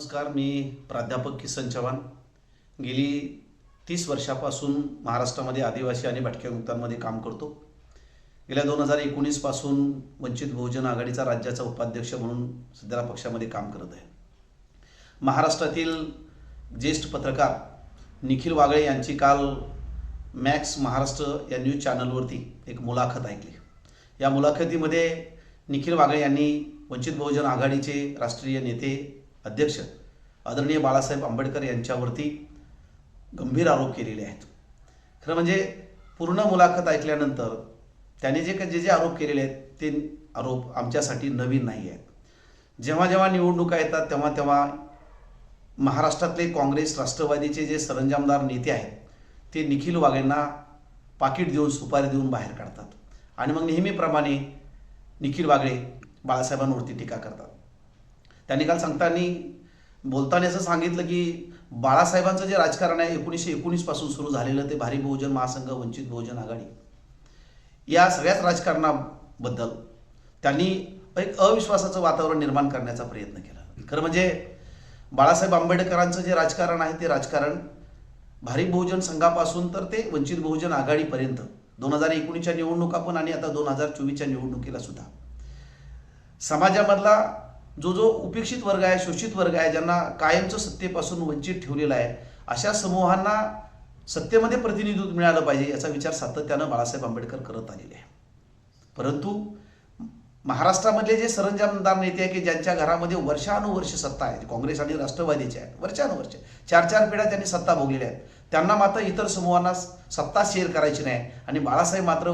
नमस्कार मी प्राध्यापक किसन चव्हाण. गेली तीस वर्षापासून महाराष्ट्रामध्ये आदिवासी आणि भटक्या मुक्तांमध्ये काम करतो. गेल्या दोन हजार एकोणीसपासून वंचित बहुजन आघाडीचा राज्याचा उपाध्यक्ष म्हणून सध्याला पक्षामध्ये काम करत आहे. महाराष्ट्रातील ज्येष्ठ पत्रकार निखिल वागळे यांची काल मॅक्स महाराष्ट्र या न्यूज चॅनलवरती एक मुलाखत ऐकली. या मुलाखतीमध्ये निखिल वागळे यांनी वंचित बहुजन आघाडीचे राष्ट्रीय नेते अध्यक्ष आदरणीय बाळासाहेब आंबेडकर यांच्यावरती गंभीर आरोप केलेले आहेत. खरं म्हणजे पूर्ण मुलाखत ऐकल्यानंतर त्याने जे काही जे जे आरोप केलेले आहेत ते आरोप आमच्यासाठी नवीन नाही आहेत. जेव्हा जेव्हा निवडणुका येतात तेव्हा तेव्हा महाराष्ट्रातले काँग्रेस राष्ट्रवादीचे जे सरंजामदार नेते आहेत ते निखिल वाघेंना पाकिट देऊन सुपारी देऊन बाहेर काढतात. आणि मग नेहमीप्रमाणे निखिल वागळे बाळासाहेबांवरती टीका करतात. त्यांनी काल सांगताना बोलताना असं सांगितलं की बाळासाहेबांचं जे राजकारण आहे एकोणीसशे एकोणीसपासून सुरू झालेलं ते भारी बहुजन महासंघ वंचित बहुजन आघाडी. या सगळ्याच राजकारणाबद्दल त्यांनी एक अविश्वासाचं वातावरण निर्माण करण्याचा प्रयत्न केला. खरं म्हणजे बाळासाहेब आंबेडकरांचं जे राजकारण आहे ते राजकारण भारी बहुजन संघापासून तर ते वंचित बहुजन आघाडीपर्यंत. दोन हजार एकोणीसच्या निवडणुका पण आणि आता दोन हजार चोवीसच्या निवडणुकीला सुद्धा. समाजामधला जो जो उपेक्षित वर्ग आहे शोषित वर्ग आहे ज्यांना कायमचं सत्तेपासून वंचित ठेवलेलं आहे अशा समूहांना सत्तेमध्ये प्रतिनिधित्व मिळालं पाहिजे याचा विचार सातत्यानं बाळासाहेब आंबेडकर करत आलेले आहे. परंतु महाराष्ट्रामधले जे सरंजामदार नेते आहे की ज्यांच्या घरामध्ये वर्षानुवर्ष सत्ता आहे काँग्रेस आणि राष्ट्रवादीचे आहेत वर्षानुवर्ष चार चार पिढ्या त्यांनी सत्ता भोगलेल्या आहेत. त्यांना मात्र इतर समूहांना सत्ता शेअर करायची नाही आणि बाळासाहेब मात्र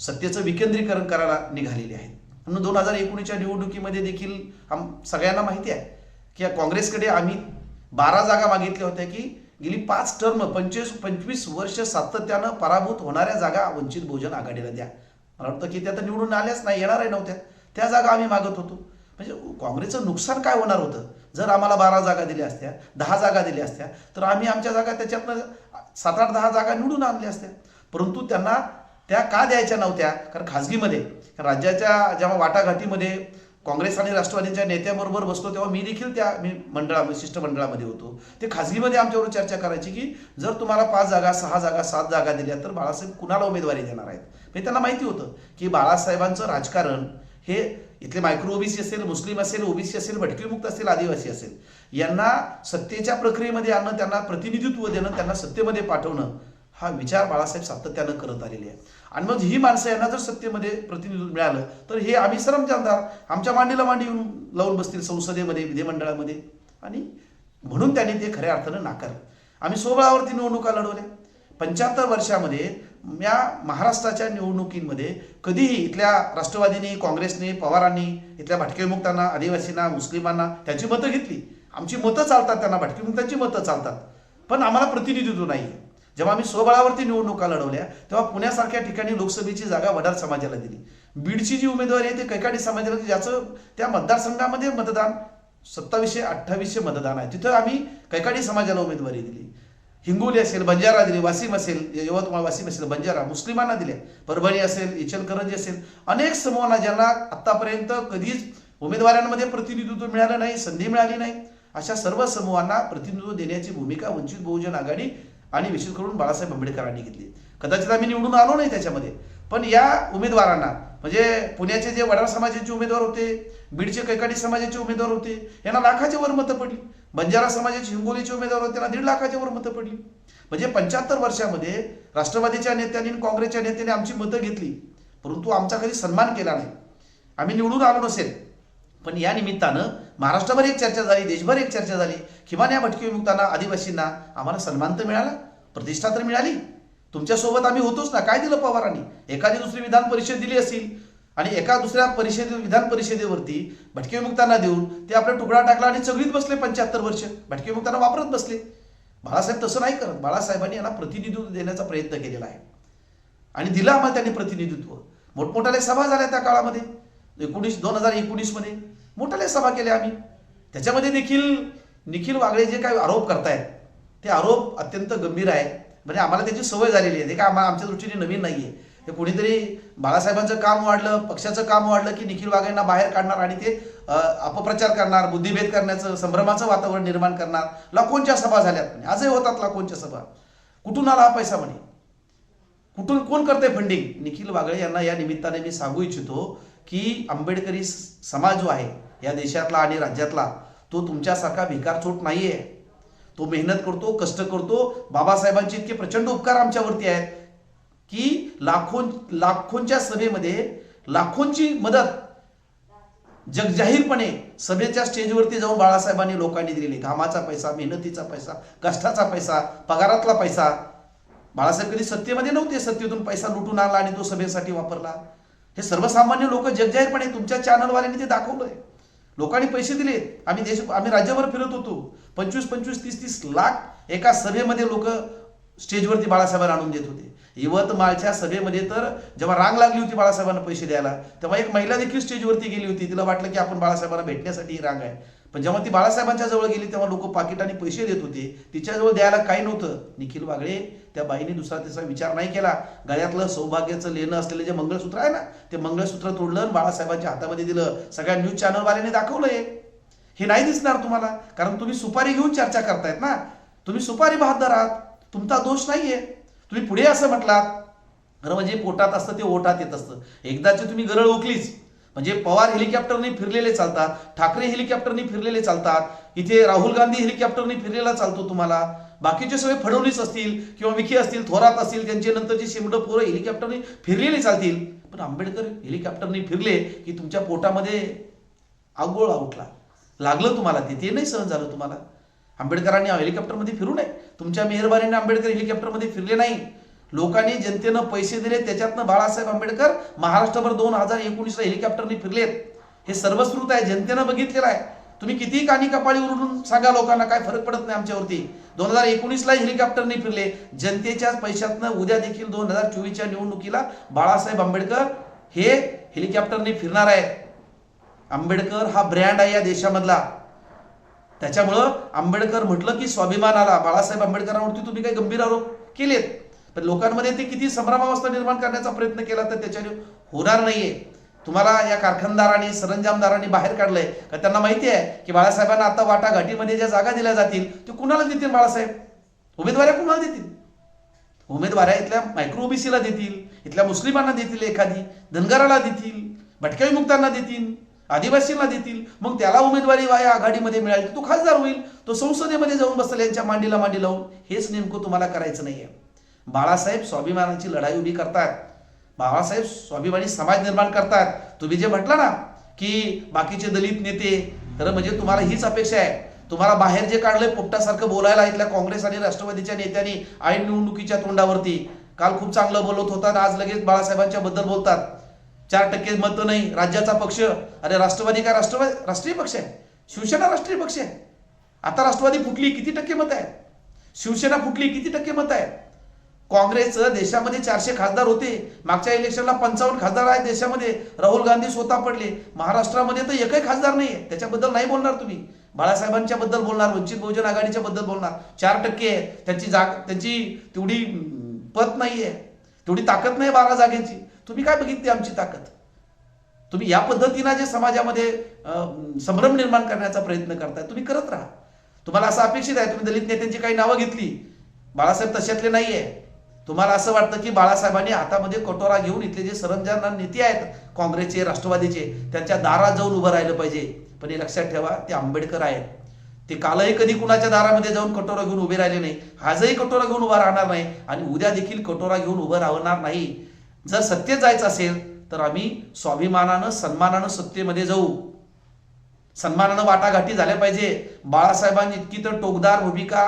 सत्तेचं विकेंद्रीकरण करायला निघालेले आहेत. म्हणून दोन हजार एकोणीसच्या निवडणुकीमध्ये देखील आम सगळ्यांना माहिती आहे की काँग्रेसकडे आम्ही बारा जागा मागितल्या होत्या की गेली पाच टर्म पंचवीस पंचवीस वर्ष सातत्यानं पराभूत होणाऱ्या जागा वंचित बहुजन आघाडीला द्या. मला वाटतं की त्या तर निवडून आल्याच नाही येणारही नव्हत्या. त्या जागा आम्ही मागत होतो. म्हणजे काँग्रेसचं नुकसान काय होणार होतं? जर आम्हाला बारा जागा दिल्या असत्या दहा जागा दिल्या असत्या तर आम्ही आमच्या जागा त्याच्यातनं सात आठ दहा जागा निवडून आणल्या असत्या. परंतु त्यांना त्या का द्यायच्या नव्हत्या? कारण खाजगीमध्ये राज्याच्या जेव्हा वाटाघाटीमध्ये काँग्रेस आणि राष्ट्रवादीच्या नेत्याबरोबर बसलो तेव्हा मी देखील त्या मी मंडळामध्ये शिष्टमंडळामध्ये होतो. ते खाजगीमध्ये आमच्यावर चर्चा करायची की जर तुम्हाला पाच जागा सहा जागा सात जागा दिल्या तर बाळासाहेब कुणाला उमेदवारी देणार आहेत? म्हणजे त्यांना माहिती होतं की बाळासाहेबांचं राजकारण हे इथले मायक्रो ओबीसी असेल मुस्लिम असेल ओबीसी असेल भटकीमुक्त असेल आदिवासी असेल यांना सत्तेच्या प्रक्रियेमध्ये आणणं त्यांना प्रतिनिधित्व देणं त्यांना सत्तेमध्ये पाठवणं हा विचार बाळासाहेब सातत्यानं करत आलेले आहे आणि मग ही माणसं यांना जर सत्तेमध्ये प्रतिनिधित्व मिळालं तर हे आम्ही सरमजामदार आमच्या मांडीला मांडी येऊन लावून बसतील संसदेमध्ये विधिमंडळामध्ये. आणि म्हणून त्यांनी ते खऱ्या अर्थानं नाकारलं. आम्ही सोबळावरती निवडणुका लढवल्या. पंच्याहत्तर वर्षामध्ये या महाराष्ट्राच्या निवडणुकीमध्ये कधीही इथल्या राष्ट्रवादीने काँग्रेसने पवारांनी इथल्या भटकेमुक्तांना आदिवासींना मुस्लिमांना त्याची मतं घेतली. आमची मतं चालतात त्यांना भटकेमुक्तांची मतं चालतात. पण आम्हाला प्रतिनिधित्व नाही आहे जेव्हा आम्ही स्वबळावरती निवडणुका लढवल्या तेव्हा पुण्यासारख्या ठिकाणी लोकसभेची जागा वडार समाजाला दिली. बीडची जी उमेदवारी आहे ते कैकाडी समाजाला ज्याचं त्या मतदारसंघामध्ये मतदान सत्तावीसशे अठ्ठावीसशे मतदान आहे. तिथं आम्ही कैकाडी समाजाला उमेदवारी दिली. हिंगोली असेल बंजारा दिली वासिम असेल यवतमाळ वासिम असेल बंजारा मुस्लिमांना दिले परभणी असेल इचलकरंजी असेल अनेक समूहांना ज्यांना आतापर्यंत कधीच उमेदवारांमध्ये प्रतिनिधित्व मिळालं नाही संधी मिळाली नाही अशा सर्व समूहांना प्रतिनिधित्व देण्याची भूमिका वंचित बहुजन आघाडी आणि विशेष करून बाळासाहेब आंबेडकरांनी घेतली. कदाचित आम्ही निवडून आलो नाही त्याच्यामध्ये. पण या उमेदवारांना म्हणजे पुण्याचे जे वडार समाजाचे उमेदवार होते बीडचे कैकाडी समाजाचे उमेदवार होते यांना लाखाच्या वर मतं पडली. बंजारा समाजाचे हिंगोलीचे उमेदवार होते त्यांना दीड लाखाच्या वर मतं पडली. म्हणजे पंच्याहत्तर वर्षामध्ये राष्ट्रवादीच्या नेत्यांनी काँग्रेसच्या नेत्याने आमची मतं घेतली. परंतु आमचा कधी सन्मान केला नाही. आम्ही निवडून आलो नसेल. पण या निमित्तानं महाराष्ट्रभर एक चर्चा झाली देशभर एक चर्चा झाली. किमान या भटकी विमुक्तांना आदिवासींना आम्हाला सन्मान तर मिळाला. प्रतिष्ठा तर मिळाली. तुमच्यासोबत आम्ही होतोच ना. काय दिलं पवारांनी? एखादी दुसरी विधान परिषद दिली असेल आणि एका दुसऱ्या परिषदे विधान परिषदेवरती भटके विमुक्तांना देऊन ते आपला तुकडा टाकला आणि चगळीत बसले पंच्याहत्तर वर्ष. भटके विमुक्तांना वापरत बसले. बाळासाहेब तसं नाही करत. बाळासाहेबांनी यांना प्रतिनिधित्व देण्याचा प्रयत्न केलेला आहे. आणि दिलं आम्हाला त्यांनी प्रतिनिधित्व. मोठमोठ्याल्या सभा झाल्या त्या काळामध्ये. एकोणीस दोन हजार एकोणीसमध्ये मोठ्याल्या सभा केल्या आम्ही. त्याच्यामध्ये देखील निखिल वागळे जे काही आरोप करतायत ते आरोप अत्यंत गंभीर आहे. म्हणजे आम्हाला त्याची सवय झालेली आहे. ते काय आम्हाला आमच्या दृष्टीने नवीन नाही आहे हे कुणीतरी बाळासाहेबांचं काम वाढलं पक्षाचं काम वाढलं की निखिल वाघेंना बाहेर काढणार आणि ते अपप्रचार करणार बुद्धिभेद करण्याचं संभ्रमाचं वातावरण निर्माण करणार. लाखोंच्या सभा झाल्यात म्हणे. आजही होतात लाखोंच्या सभा. कुठून आला हा पैसा म्हणे? कुठून कोण करते फंडिंग निखिल वागळे यांना या निमित्ताने मी सांगू इच्छितो की आंबेडकरी स- समाज जो आहे या देशातला आणि राज्यातला तो तुमच्यासारखा भिकार चोट नाहीये. तो मेहनत करतो कष्ट करतो. बाबासाहेबांचे इतके प्रचंड उपकार आमच्यावरती आहेत की लाखों लाखोंच्या सभेमध्ये लाखोंची मदत जगजाहीरपणे सभेच्या स्टेजवरती जाऊन बाळासाहेबांनी लोकांनी दिलेली. घामाचा पैसा मेहनतीचा पैसा कष्टाचा पैसा पगारातला पैसा. बाळासाहेब कधी सत्तेमध्ये नव्हते. सत्तेतून पैसा लुटून आणला आणि तो सभेसाठी वापरला. हे सर्वसामान्य लोक जगजाहीरपणे तुमच्या चॅनलवाल्यांनी ते दाखवलंय. लोकांनी पैसे दिले. आम्ही देश आम्ही राज्यभर फिरत होतो. पंचवीस पंचवीस तीस तीस लाख एका सभेमध्ये लोक स्टेजवरती बाळासाहेबांना आणून देत होते. यवतमाळच्या सभेमध्ये तर जेव्हा रांग लागली होती बाळासाहेबांना पैसे द्यायला तेव्हा एक महिला देखील स्टेजवरती गेली होती. तिला वाटलं की आपण बाळासाहेबांना भेटण्यासाठी ही रांग आहे. पण जेव्हा ती बाळासाहेबांच्या जवळ गेली तेव्हा लोक पाकिटाने पैसे देत होते. तिच्याजवळ द्यायला काही नव्हतं. निखिल वागळे त्या बाईने दुसरा तिसरा विचार नाही केला. गळ्यातलं सौभाग्याचं लेणं असलेलं जे मंगळसूत्र आहे ना ते मंगळसूत्र तोडलं आणि बाळासाहेबांच्या हातामध्ये दिलं. सगळ्या न्यूज चॅनलवाल्याने दाखवलंय. हे नाही दिसणार तुम्हाला कारण तुम्ही सुपारी घेऊन चर्चा करतायत ना. तुम्ही सुपारी बहादर आहात. तुमचा दोष नाहीये. तुम्ही पुढे असं म्हटलात. खरं म्हणजे पोटात असतं ते ओटात येत असतं. एकदाची तुम्ही गरळ ओकलीच म्हणजे पवार हेलिकॉप्टरने फिरलेले चालतात ठाकरे हेलिकॉप्टरने फिरलेले चालतात इथे राहुल गांधी हेलिकॉप्टरने फिरलेला चालतो तुम्हाला. बाकीचे सगळे फडणवीस असतील किंवा विखे असतील थोरात असतील त्यांचे नंतरची शिमड पोरं हेलिकॉप्टरने फिरलेले चालतील. पण आंबेडकर हेलिकॉप्टरने फिरले की तुमच्या पोटामध्ये आगोळ उठला लागलं तुम्हाला ते? ते नाही सहन झालं तुम्हाला? आंबेडकरांनी हेलिकॉप्टरमध्ये फिरू नये. तुमच्या मेहरबानीने आंबेडकर हेलिकॉप्टरमध्ये फिरले नाही. लोकांनी जनतेनं पैसे दिले त्याच्यातनं बाळासाहेब आंबेडकर महाराष्ट्रभर दोन हजार एकोणीसला हेलिकॉप्टरने फिरलेत. हे सर्वश्रुत आहे जनतेनं बघितलेलं आहे. तुम्ही कितीही कानी कपाळी उरून सांगा लोकांना काय फरक पडत नाही आमच्यावरती. दोन हजार एकोणीसला हेलिकॉप्टरने फिरले. जनतेच्या पैशातनं उद्या देखील दोन हजार चोवीसच्या निवडणुकीला बाळासाहेब आंबेडकर हे हेलिकॉप्टरने फिरणार आहेत. आंबेडकर हा ब्रँड आहे या देशामधला. त्याच्यामुळं आंबेडकर म्हटलं की स्वाभिमानाला बाळासाहेब आंबेडकरांवरती तुम्ही काही गंभीर आरोप केलेत. तर लोकांमध्ये ते किती संभ्रमावस्था निर्माण करण्याचा प्रयत्न केला तर त्याच्याने होणार नाहीये. तुम्हाला या कारखानदारांनी सरंजामदारांनी बाहेर काढलंय. का त्यांना माहिती आहे की बाळासाहेबांना आता वाटाघाटीमध्ये ज्या जागा दिल्या जातील ते कुणाला देतील बाळासाहेब? उमेदवाऱ्या कुणाला देतील? उमेदवाऱ्या इथल्या मायक्रो ओबीसीला देतील इथल्या मुस्लिमांना देतील एखादी धनगराला देतील भटक्या विमुक्तांना देतील आदिवासींना देतील. मग त्याला उमेदवारी वाया आघाडीमध्ये मिळाली तो खासदार होईल तो संसदेमध्ये जाऊन बसेल यांच्या मांडीला मांडी लावून. हेच नेमकं तुम्हाला करायचं नाहीये. बाळासाहेब स्वाभिमानाची लढाई उभी करतात. बाळासाहेब स्वाभिमानी समाज निर्माण करतात. तुम्ही जे म्हटलं ना की बाकीचे दलित नेते तर म्हणजे तुम्हाला हीच अपेक्षा आहे. तुम्हाला बाहेर जे काढलंय पोपटासारखं बोलायला इथल्या काँग्रेस आणि राष्ट्रवादीच्या नेत्यांनी ऐन निवडणुकीच्या तोंडावरती. काल खूप चांगलं बोलत होतात आज लगेच बाळासाहेबांच्या बद्दल बोलतात. चार टक्के मत नाही राज्याचा पक्ष. अरे राष्ट्रवादी काय राष्ट्रवादी? राष्ट्रीय पक्ष आहे. शिवसेना राष्ट्रीय पक्ष आहे. आता राष्ट्रवादी फुटली किती टक्के मत आहे शिवसेना फुटली किती टक्के मत आहे काँग्रेसचं देशामध्ये चारशे खासदार होते. मागच्या इलेक्शनला पंचावन्न खासदार आहेत देशामध्ये. राहुल गांधी स्वतः पडले. महाराष्ट्रामध्ये तर एकही खासदार नाही आहे त्याच्याबद्दल नाही बोलणार तुम्ही. बाळासाहेबांच्या बद्दल बोलणार वंचित बहुजन आघाडीच्या बद्दल बोलणार. चार टक्के आहे. त्यांची जाग त्यांची तेवढी पत नाही आहे तेवढी ताकद नाही बारा जागेची. तुम्ही काय बघितली आमची ताकद? तुम्ही या पद्धतीनं जे समाजामध्ये संभ्रम निर्माण करण्याचा प्रयत्न करताय तुम्ही करत राहा. तुम्हाला असं अपेक्षित आहे तुम्ही दलित नेत्यांची काही नावं घेतली. बाळासाहेब तशातले आहे तुम्हाला असं वाटतं की बाळासाहेबांनी हातामध्ये कटोरा घेऊन इथले जे सरंजाम नेते आहेत काँग्रेसचे राष्ट्रवादीचे त्यांच्या दारात जाऊन उभं राहिलं पाहिजे. पण हे लक्षात ठेवा ते आंबेडकर आहेत. ते कालही कधी कुणाच्या दारामध्ये जाऊन कटोरा घेऊन उभे राहिले नाही आजही कटोरा घेऊन उभा राहणार नाही आणि उद्या देखील कटोरा घेऊन उभं राहणार नाही. जर सत्तेत जायचं असेल तर आम्ही स्वाभिमानानं सन्मानानं सत्तेमध्ये जाऊ. सन्मानानं वाटाघाटी झाल्या पाहिजे. बाळासाहेबांनी इतकी तर टोकदार भूमिका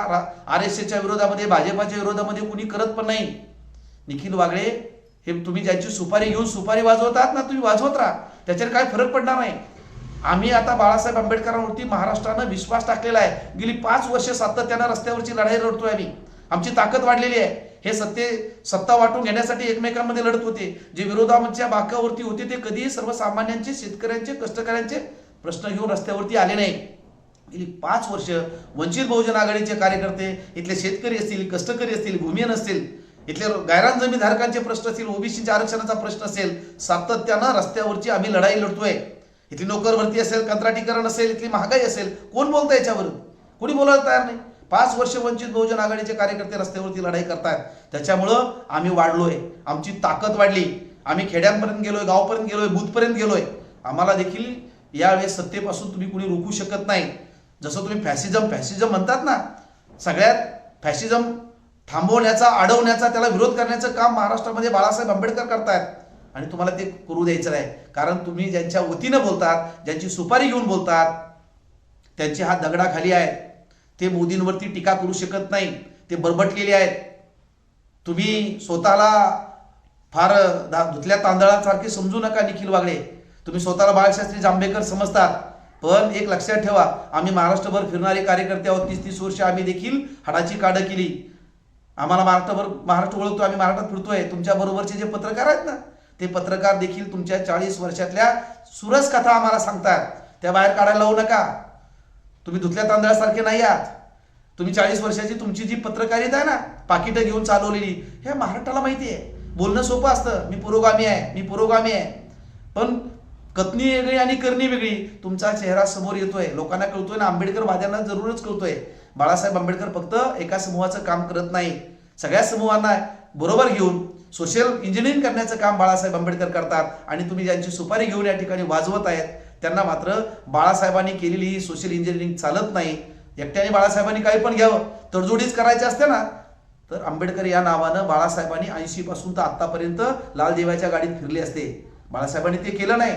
आर एस एच्या विरोधामध्ये भाजपाच्या विरोधामध्ये कुणी करत पण नाही. निखिल वागळे हे तुम्ही ज्यांची सुपारी घेऊन सुपारी वाजवतात ना तुम्ही वाजवत राहा. त्याच्यावर काय फरक पडणार नाही. आम्ही आता बाळासाहेब आंबेडकरांवरती महाराष्ट्रानं विश्वास टाकलेला आहे. गेली पाच वर्ष सातत्यानं रस्त्यावरची लढाई लढतोय आम्ही. आमची ताकद वाढलेली आहे. हे सत्ते सत्ता वाटून घेण्यासाठी एकमेकांमध्ये लढत होते. जे विरोधाच्या बाकावरती होते ते कधीही सर्वसामान्यांचे शेतकऱ्यांचे कष्टकऱ्यांचे प्रश्न घेऊन रस्त्यावरती आले नाही. गेली पाच वर्ष वंचित बहुजन आघाडीचे कार्यकर्ते इथले शेतकरी असतील कष्टकरी असतील भूमियन असतील इथले गायरान जमीनधारकांचे प्रश्न असतील ओबीसीच्या आरक्षणाचा प्रश्न असेल सातत्यानं रस्त्यावरची आम्ही लढाई लढतोय. इथली नोकर भरती असेल कंत्राटीकरण असेल इथली महागाई असेल कोण बोलतं याच्यावर कोणी बोलायला तयार नाही? पाच वर्ष वंचित बहुजन आघाडीचे कार्यकर्ते रस्त्यावरती लढाई करतायत. त्याच्यामुळं आम्ही वाढलोय. आमची ताकद वाढली. आम्ही खेड्यांपर्यंत गेलोय गावपर्यंत गेलोय बूथपर्यंत गेलोय. आम्हाला देखील यावेळेस सत्तेपासून तुम्ही कुणी रोखू शकत नाही. जसं तुम्ही फॅसिझम फॅसिझम म्हणतात ना सगळ्यात फॅसिझम थांबवण्याचा अडवण्याचा त्याला विरोध करण्याचं काम महाराष्ट्रामध्ये बाळासाहेब आंबेडकर करतायत. आणि तुम्हाला ते करू द्यायचं नाही. कारण तुम्ही ज्यांच्या वतीनं बोलतात ज्यांची सुपारी घेऊन बोलतात त्यांचे हात दगडाखाली आहेत. ते मोदींवरती टीका करू शकत नाही. ते बरबटलेले आहेत. तुम्ही स्वतःला फार दा- धुतल्या तांदळासारखे समजू नका निखिल वागळे. तुम्ही स्वतःला बाळशास्त्री जांभेकर समजतात. पण एक लक्षात ठेवा आम्ही महाराष्ट्रभर फिरणारे कार्यकर्ते आहोत. तीस तीस वर्ष आम्ही देखील हाडाची काढं केली. आम्हाला महाराष्ट्रभर महाराष्ट्र ओळखतो आम्ही महाराष्ट्रात फिरतोय. तुमच्या बरोबरचे जे पत्रकार आहेत ना ते पत्रकार देखील तुमच्या चाळीस वर्षातल्या सुरस कथा आम्हाला सांगतात. त्या बाहेर काढायला लावू नका. तुम्ही धुतल्या तांदळासारखे नाही आहात. तुम्ही चाळीस वर्षाची तुमची जी पत्रकारिता आहे ना पाकिटं घेऊन चालवलेली हे महाराष्ट्राला माहिती आहे. बोलणं सोपं असतं. मी पुरोगामी आहे मी पुरोगामी आहे. पण कथनी वेगळी आणि करणी वेगळी. तुमचा चेहरा समोर येतोय. लोकांना कळतोय ना आंबेडकर वाद्यांना जरूरच कळतोय. बाळासाहेब आंबेडकर फक्त एका समूहाचं काम करत नाही. सगळ्या समूहांना बरोबर घेऊन सोशल इंजिनिअरिंग करण्याचं काम बाळासाहेब आंबेडकर करतात. आणि तुम्ही ज्यांची सुपारी घेऊन या ठिकाणी वाजवत आहेत त्यांना मात्र बाळासाहेबांनी केलेली ही सोशल इंजिनिअरिंग चालत नाही. एकट्याने बाळासाहेबांनी काही पण घ्यावं. तडजोडीच करायच्या असते ना. तर आंबेडकर या नावानं बाळासाहेबांनी ऐंशी पासून तर आतापर्यंत लाल देवाच्या गाडीत फिरले असते. बाळासाहेबांनी ते केलं नाही.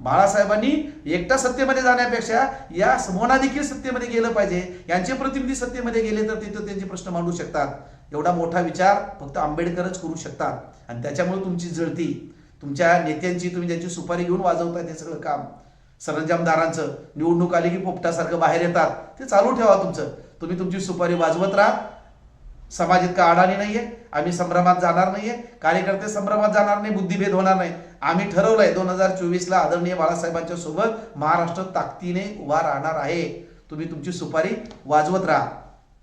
बाळासाहेबांनी एकटा सत्तेमध्ये जाण्यापेक्षा या समूहांना देखील सत्तेमध्ये गेलं पाहिजे. यांचे प्रतिनिधी सत्तेमध्ये गेले तर तिथं त्यांचे प्रश्न मांडू शकतात. एवढा मोठा विचार फक्त आंबेडकरच करू शकतात. आणि त्याच्यामुळे तुमची जळती तुमच्या नेत्यांची तुम्ही ज्यांची सुपारी घेऊन वाजवताय ते सगळं काम सरंजामदारांचं निवडणूक आली की पोपटासारखं बाहेर येतात ते चालू ठेवा तुमचं. तुम्ही तुमची सुपारी वाजवत राहा समाज इतका अडाणी नाहीये आम्ही संभ्रमात जाणार नाहीये कार्यकर्ते संभ्रमात जाणार नाही बुद्धिभेद होणार नाही. आम्ही ठरवलंय दोन हजार चोवीसला आदरणीय बाळासाहेबांच्या सोबत महाराष्ट्र ताकदीने उभा राहणार आहे. तुम्ही तुमची सुपारी वाजवत राहा.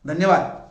धन्यवाद.